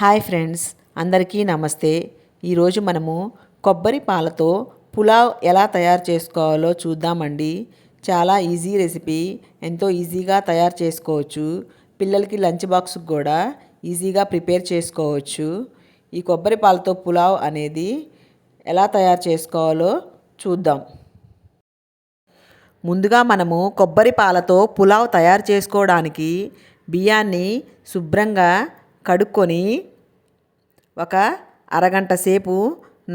Hi friends అందరికీ నమస్తే. ఈరోజు మనము కొబ్బరి పాలతో పులావ్ ఎలా తయారు చేసుకోవాలో చూద్దామండి. చాలా ఈజీ రెసిపీ ఎంతో ఈజీగా తయారు చేసుకోవచ్చు. పిల్లలకి లంచ్ బాక్స్కి కూడా ఈజీగా ప్రిపేర్ చేసుకోవచ్చు. ఈ కొబ్బరి పాలతో పులావ్ అనేది ఎలా తయారు చేసుకోవాలో చూద్దాం. ముందుగా మనము కొబ్బరి పాలతో పులావ్ తయారు చేసుకోవడానికి బియ్యాన్ని శుభ్రంగా కడుక్కొని ఒక అరగంట సేపు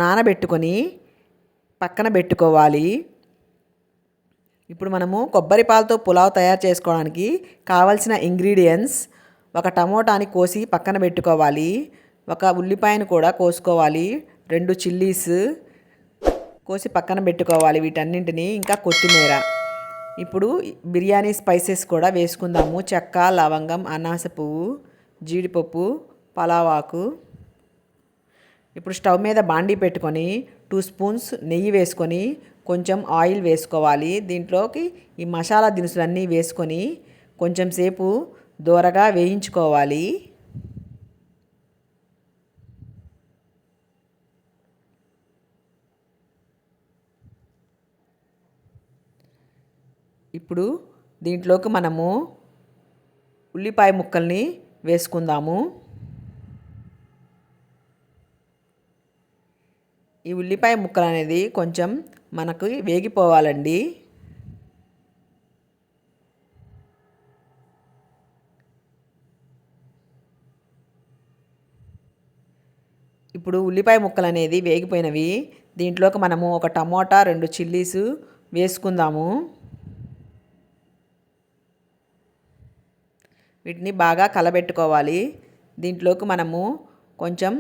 నానబెట్టుకొని పక్కన పెట్టుకోవాలి. ఇప్పుడు మనము కొబ్బరి పాలతో పులావ్ తయారు చేసుకోవడానికి కావలసిన ఇంగ్రీడియంట్స్ ఒక టమోటాని కోసి పక్కన పెట్టుకోవాలి. ఒక ఉల్లిపాయను కూడా కోసుకోవాలి. రెండు చిల్లీస్ కోసి పక్కన పెట్టుకోవాలి వీటన్నింటినీ ఇంకా కొత్తిమీర. ఇప్పుడు బిర్యానీ స్పైసెస్ కూడా వేసుకుందాము. చెక్క లవంగం అనాస పువ్వు. జీడిపప్పు పలావాకు. ఇప్పుడు స్టవ్ మీద బాండీ పెట్టుకొని టూ స్పూన్స్ నెయ్యి వేసుకొని కొంచెం ఆయిల్ వేసుకోవాలి. దీంట్లోకి ఈ మసాలా దినుసులన్నీ వేసుకొని కొంచెం సేపు దూరగా వేయించుకోవాలి. ఇప్పుడు దీంట్లోకి మనము ఉల్లిపాయ ముక్కల్ని వేసుకుందాము. ఈ ఉల్లిపాయ ముక్కలు అనేది కొంచెం మనకు వేగిపోవాలండి. ఇప్పుడు ఉల్లిపాయ ముక్కలు అనేది వేగిపోయినవి. దీంట్లోకి మనము ఒక టమోటా రెండు చిల్లీస్ వేసుకుందాము. వీటిని బాగా కలబెట్టుకోవాలి. దీంట్లోకి మనము కొంచెం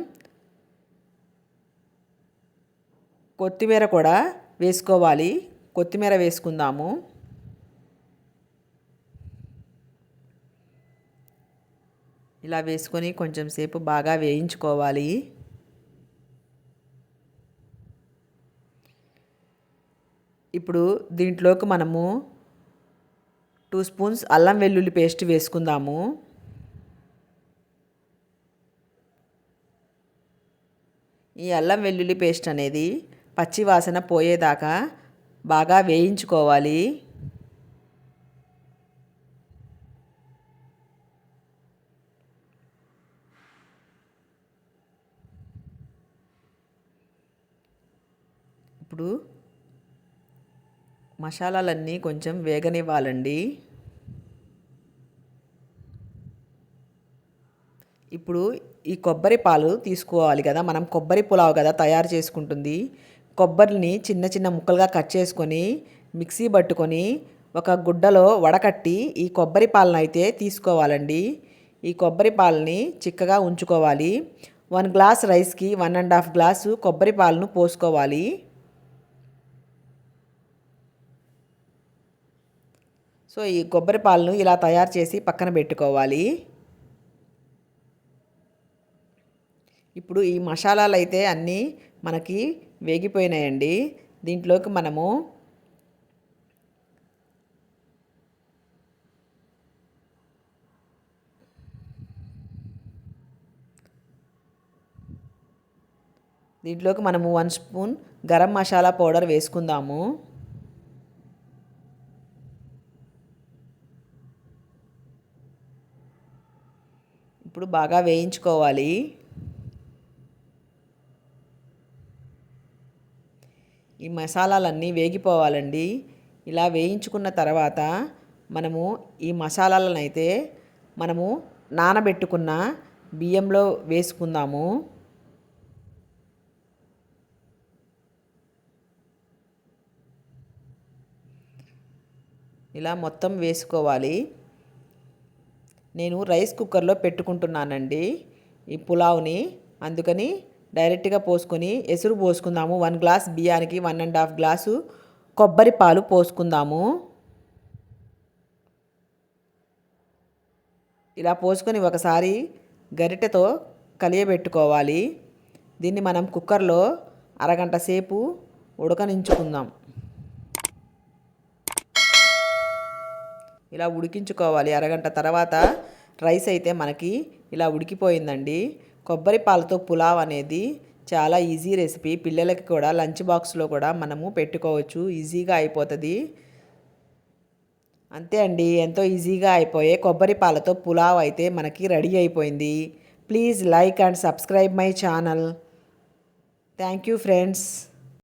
కొత్తిమీర కూడా వేసుకోవాలి. కొత్తిమీర వేసుకుందాము. ఇలా వేసుకొని కొంచెం సేపు బాగా వేయించుకోవాలి. ఇప్పుడు దీంట్లోకి మనము టూ స్పూన్స్ అల్లం వెల్లుల్లి పేస్ట్ వేసుకుందాము. ఈ అల్లం వెల్లుల్లి పేస్ట్ అనేది పచ్చి వాసన పోయేదాకా బాగా వేయించుకోవాలి. ఇప్పుడు మసాలాలన్నీ కొంచెం వేగనివ్వాలండి. ఇప్పుడు ఈ కొబ్బరి పాలు తీసుకోవాలి కదా మనం కొబ్బరి పులావ్ కదా తయారు చేసుకుంటుంది. కొబ్బరిని చిన్న చిన్న ముక్కలుగా కట్ చేసుకొని మిక్సీ పట్టుకొని ఒక గుడ్డలో వడకట్టి ఈ కొబ్బరి పాలను అయితే తీసుకోవాలండి. ఈ కొబ్బరి పాలని చిక్కగా ఉంచుకోవాలి. వన్ గ్లాస్ రైస్కి వన్ అండ్ హాఫ్ గ్లాసు కొబ్బరి పాలను పోసుకోవాలి. సో ఈ కొబ్బరి పాలను ఇలా తయారు చేసి పక్కన పెట్టుకోవాలి. ఇప్పుడు ఈ మసాలాలు అయితే అన్నీ మనకి వేగిపోయినాయండి. దీంట్లోకి మనము దీంట్లోకి మనము one spoon garam masala powder వేసుకుందాము. ఇప్పుడు బాగా వేయించుకోవాలి. ఈ మసాలాలన్నీ వేగిపోవాలండి. ఇలా వేయించుకున్న తర్వాత మనము ఈ మసాలాలను అయితే మనము నానబెట్టుకున్న బియ్యంలో వేసుకుందాము. ఇలా మొత్తం వేసుకోవాలి. నేను రైస్ కుక్కర్లో పెట్టుకుంటున్నానండి ఈ పులావ్ని. అందుకని డైరెక్ట్గా పోసుకొని ఎసురు పోసుకుందాము. వన్ గ్లాస్ బియ్యానికి వన్ అండ్ హాఫ్ గ్లాసు కొబ్బరి పాలు పోసుకుందాము. ఇలా పోసుకొని ఒకసారి గరిటెతో కలియబెట్టుకోవాలి. దీన్ని మనం కుక్కర్లో అరగంట సేపు ఉడకనించుకుందాం. ఇలా ఉడికించుకోవాలి. అరగంట తర్వాత రైస్ అయితే మనకి ఇలా ఉడికిపోయిందండి. కొబ్బరి పాలతో పులావ్ అనేది చాలా ఈజీ రెసిపీ. పిల్లలకి కూడా లంచ్ బాక్స్లో కూడా మనము పెట్టుకోవచ్చు. ఈజీగా అయిపోతుంది. అంతే అండి. ఎంతో ఈజీగా అయిపోయే కొబ్బరి పాలతో పులావ్ అయితే మనకి రెడీ అయిపోయింది. Please like and subscribe my channel. Thank you friends.